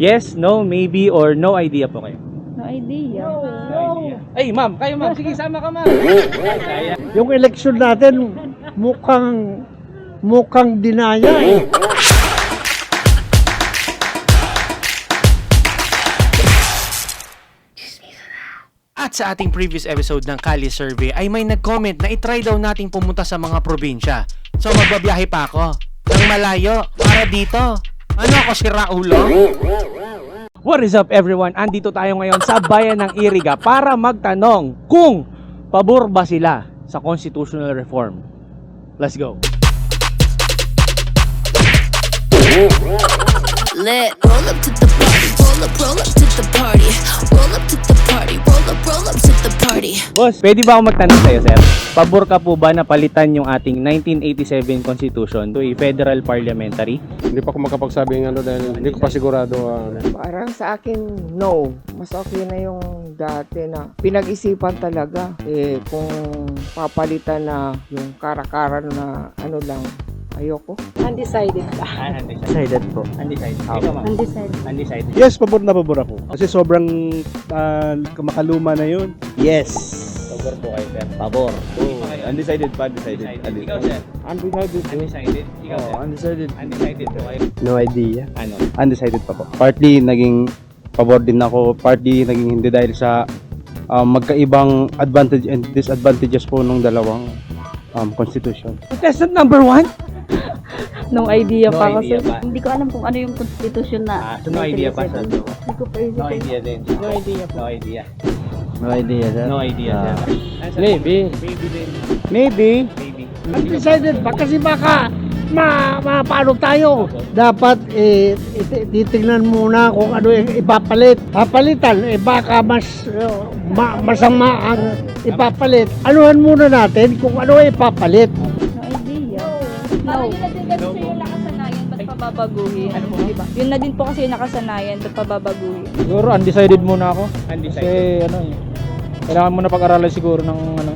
Yes, no, maybe, or no idea po kayo? No idea. Ay, ma'am, kayo ma'am. Sige, sama ka ma'am. Yung eleksyon natin mukhang mukhang dinaya eh. At sa ating previous episode ng Kali Survey ay may nag-comment na itry daw nating pumunta sa mga probinsya. So magbabiyahe pa ako ng malayo para dito. Ano ako si Raulo? What is up everyone? Andito tayo ngayon sa bayan ng Iriga para magtanong kung pabor ba sila sa constitutional reform. Let's go. Lit. Roll up to the Boss, pwede ba ako magtanong sa'yo, sir? Pabor ka po ba na palitan yung ating 1987 Constitution to a federal parliamentary? Hindi pa ako makapagsabi ng ano dahil hindi ko pa sigurado. ah, Parang sa akin, no. Mas okay na yung dati na pinag-isipan talaga. Eh, kung papalitan na yung karakaran na ano lang, ayoko. Undecided pa. Undecided po. Undecided. Ikaw, ma'am. Undecided. Undecided. Yes, pabor na pabor ako. Kasi sobrang ah, makaluma na yun. Yes. Pabor po kayo, sir. Pabor. Oh, undecided pa, undecided. Undecided. Ikaw, sir. Undecided. Undecided. Ikaw, sir. undecided. Undecided po kayo. No idea. Ano? Undecided pa po. Partly naging pabor din ako, partly naging hindi dahil sa um, magkaibang advantage and disadvantages po ng dalawang um, constitution. Contestant number one? No idea No pa idea kasi. pa. Hindi ko alam kung ano yung constitution Ah, na. so no idea pa. Hindi ko pa No idea din. No idea po. No idea. No idea, sir. No idea, sir. Maybe. Maybe din. Maybe. Maybe. Undecided pa kasi baka ma, ma paano tayo? Dapat eh, iti- titignan muna kung ano yung ipapalit. Papalitan, eh baka mas uh, ma, masama ang ipapalit. Anuhan muna natin kung ano yung ipapalit. No idea. No. Yun na din kasi yung nakasanayan, ba't? Ano diba? Yun na din po kasi yung nakasanayan, ba't pa babaguhin? Siguro undecided muna ako. Undecided. Kasi ano eh, kailangan mo na pag-aralan siguro ng ano.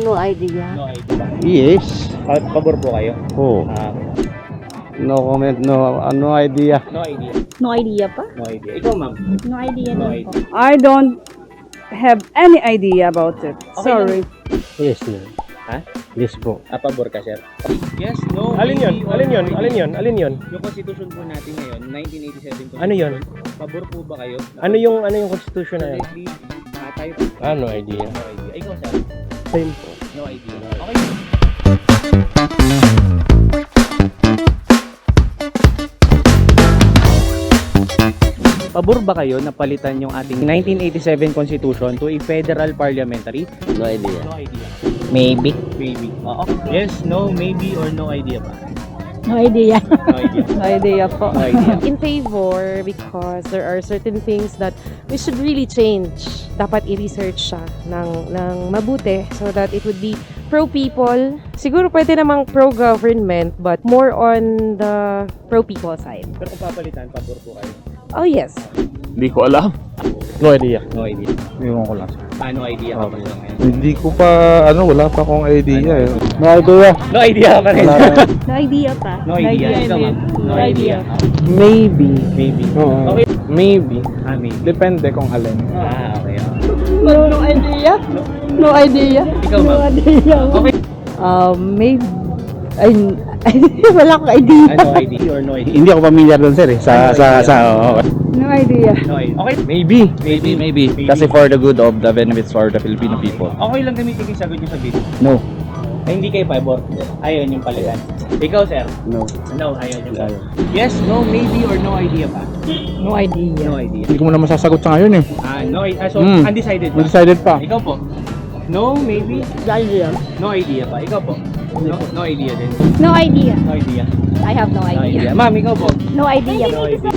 No idea. No idea. Yes. Pa- Pabor po kayo? Oh. Ah, No comment, no, uh, no idea. no idea. No idea pa? No idea. Ikaw, ma'am. No idea No din po. I don't have any idea about it. Sorry. Yes, no. Ha? Yes po. Ah, pabor ka, sir? Yes, no, Alin yun? Alin yun? Alin yun? Alin yun? Yung constitution po natin ngayon, 1987 constitution. Ano yun? Pabor po ba kayo? Ano yung ano yung constitution na yun? Ah, tayo Ah, no idea. no idea. Ikaw, sir? Same po. No idea. Okay. Pabor ba kayo na palitan yung ating 1987 Constitution to a federal parliamentary? No idea. No idea. Maybe. Maybe. Oo. Yes, no, maybe, or no idea ba? No idea. No idea. No idea po. No idea. In favor because there are certain things that we should really change. Dapat i-research siya ng, ng mabuti so that it would be pro-people. Siguro pwede namang pro-government but more on the pro-people side. Pero kung papalitan, pabor po kayo. Oh yes. Hindi ko alam. No idea. No idea. Ewan ko lang. Ah, no idea ka pa lang ngayon. Hindi ko pa, ano, wala pa akong idea eh. No idea. No idea ka pa rin. No idea pa. No idea. Ikaw, ma'am. No idea. Maybe. Maybe. Oo. Okay. Maybe. Ah, maybe. Depende kung alin. Ah, okay. ah. No, no idea. No idea. Ikaw, ma'am. idea. Okay. Um, maybe. Ay, wala akong idea. Ah, no idea or no idea? Hindi ako familiar doon sir eh. Sa, Ano sa, idea? sa, oo. No idea. No idea. Okay. Maybe. Maybe. Maybe. Kasi for the good of the benefits for the Filipino people. Okay lang gamitin yung sagot nyo sa video. No. Ay, hindi kayo pabor. Ayaw yung palitan. Ikaw, sir. No. No, ayaw yung palitan. Yes, no, maybe, or no idea pa? No idea. No idea. Hindi ko muna masasagot sa ngayon eh. Ah, no, i- ah, so, Hmm. undecided pa? Undecided pa. Ikaw po? No, maybe? No idea. No idea pa. Ikaw po? No, no idea din. No idea. No idea. I have no No idea. idea. Ma'am, ikaw po? No idea. No idea.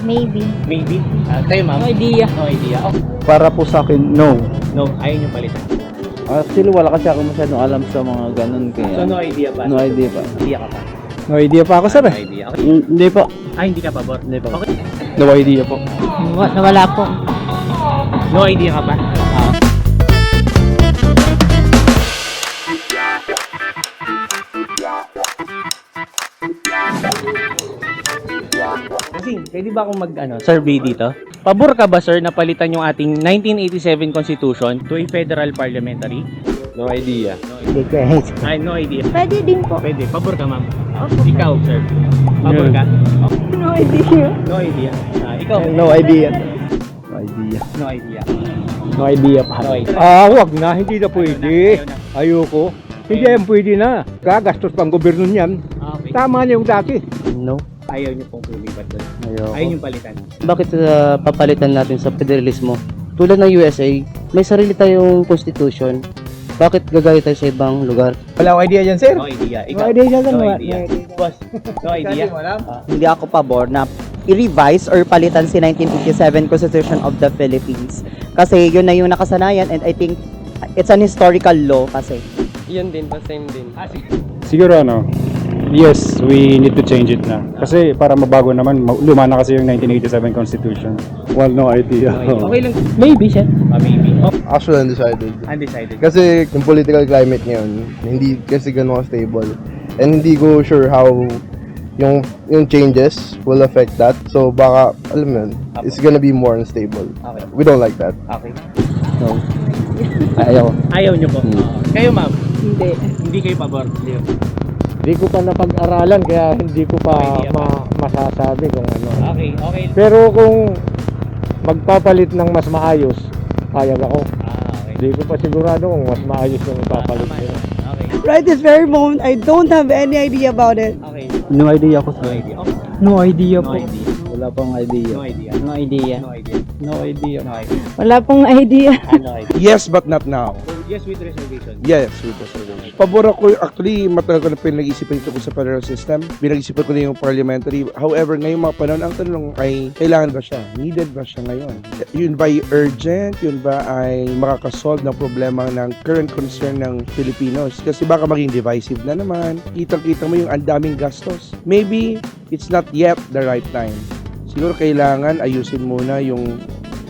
Maybe. Maybe? Ah, kayo, ma'am? No idea. No idea. Oh, Para po sa akin, no. no, ayaw yung palitan. Actually, wala kasi ako masyadong alam sa mga ganun kaya. So, no idea pa? No idea pa. Idea ka pa? No idea pa ako sir No eh. idea. Okay. Hindi po. Ah, hindi ka pabor? Hindi pa. Okay. No idea po. Wala po. No idea ka pa? Ah. Kasi pwede ba akong mag ano, survey dito? Pabor ka ba sir na palitan yung ating 1987 Constitution to a federal parliamentary? No idea. I no idea. Pwede din po. Pwede. Pabor ka ma'am? Ikaw sir. Pabor ka? No idea. No idea. Ah, ikaw? No idea. No idea. No idea. No idea pa. No idea. Ah, wag na, hindi na pwede. Ayoko. Hindi yan pwede na. Gagastos pang gobyerno niyan. Okay. Tama na yung dati. No. Ayaw niyo pong lumipat doon. Ayoko. Ayaw niyo palitan. Bakit uh, papalitan natin sa federalismo? Tulad ng USA, may sarili tayong constitution. Bakit gagaya tayo sa ibang lugar? Wala akong idea dyan, sir. No idea. Ikaw? No idea dyan, No no idea. Boss, no idea. Hindi ako pabor na i-revise or palitan si 1987 Constitution of the Philippines. Kasi yun na yung nakasanayan and I think it's an historical law kasi. Yun din, pa same din. Ah, sige. Siguro ano, yes, we need to change it na. Kasi para mabago naman, ma- luma na kasi yung 1987 Constitution. Well, no idea. Okay lang. Maybe siya. Ah, maybe. Oh, Actually, undecided. undecided. Kasi yung political climate ngayon, hindi kasi ganun stable. And hindi ko sure how yung yung changes will affect that. So baka, alam mo yun, it's gonna be more unstable. Okay. We don't like that. Okay. Ayaw. Ayaw niyo po. Oo. Kayo ma'am, Hindi. hindi kayo pabor. Leo. Hindi ko pa napag-aralan kaya hindi ko pa pa. ma- masasabi kung ano. Okay, okay. Pero kung magpapalit ng mas maayos, payag ako. Ah, okay. Hindi ko pa sigurado kung mas maayos yung ipapalit Tama nila. yun. Okay. Right this very moment, I don't have any idea about it. Okay. No idea ako No idea. Okay. No idea No idea. Wala pang idea. No idea. No idea. No idea. No idea. No idea. Wala pong idea. Ah, no idea. Yes, but not now. Yes with reservation. Yes, with reservation. Pabor ako, actually, matagal ko na pinag-isipan ito ko sa federal system. Pinag-isipan ko na yung parliamentary. However, ngayong mga panahon, ang tanong ay, kailangan ba siya? Needed ba siya ngayon? Yun ba urgent? Yun ba ay makakasolve ng problema ng current concern ng Filipinos? Kasi baka maging divisive na naman. Kitang-kita mo yung ang daming gastos. Maybe, it's not yet the right time. Siguro kailangan ayusin muna yung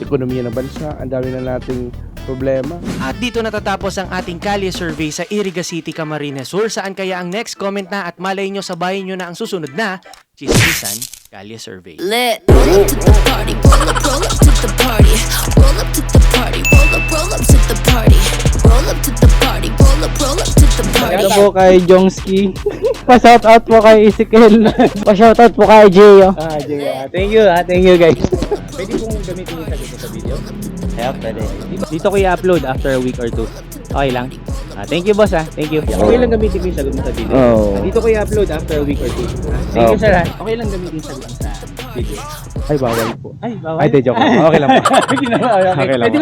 ekonomiya ng bansa. Ang dami na nating problema. At dito natatapos ang ating kalye survey sa Iriga City, Camarines Sur. Saan kaya ang next comment na at malay nyo sabayin nyo na ang susunod na Chismisan Kalye Survey. Lit. Roll up to the party. Roll up, roll up to the party. Roll up to the party. Roll up, roll up to the party. Roll up to the party. Roll up, roll up to the party. Ito po kay Jongski. Pa-shoutout po kay Ezekiel. Pa-shoutout po kay Gio. Ah, Jay, ah, thank you, ah, thank you guys. Kaya pwede. Dito ko i-upload after a week or two. Okay lang? Ah, thank you boss ah. Thank you. Okay lang gamitin ko yung sagot mo sa video. Oh. Ah, Dito ko i-upload after a week or two. Ah, thank you sir ah. Okay lang gamitin yung sagot mo sa video. Ay, bawal po. Ay, bawal. Ay, di, joke lang. Okay lang po. Ginawa, okay. Okay lang Pwede po.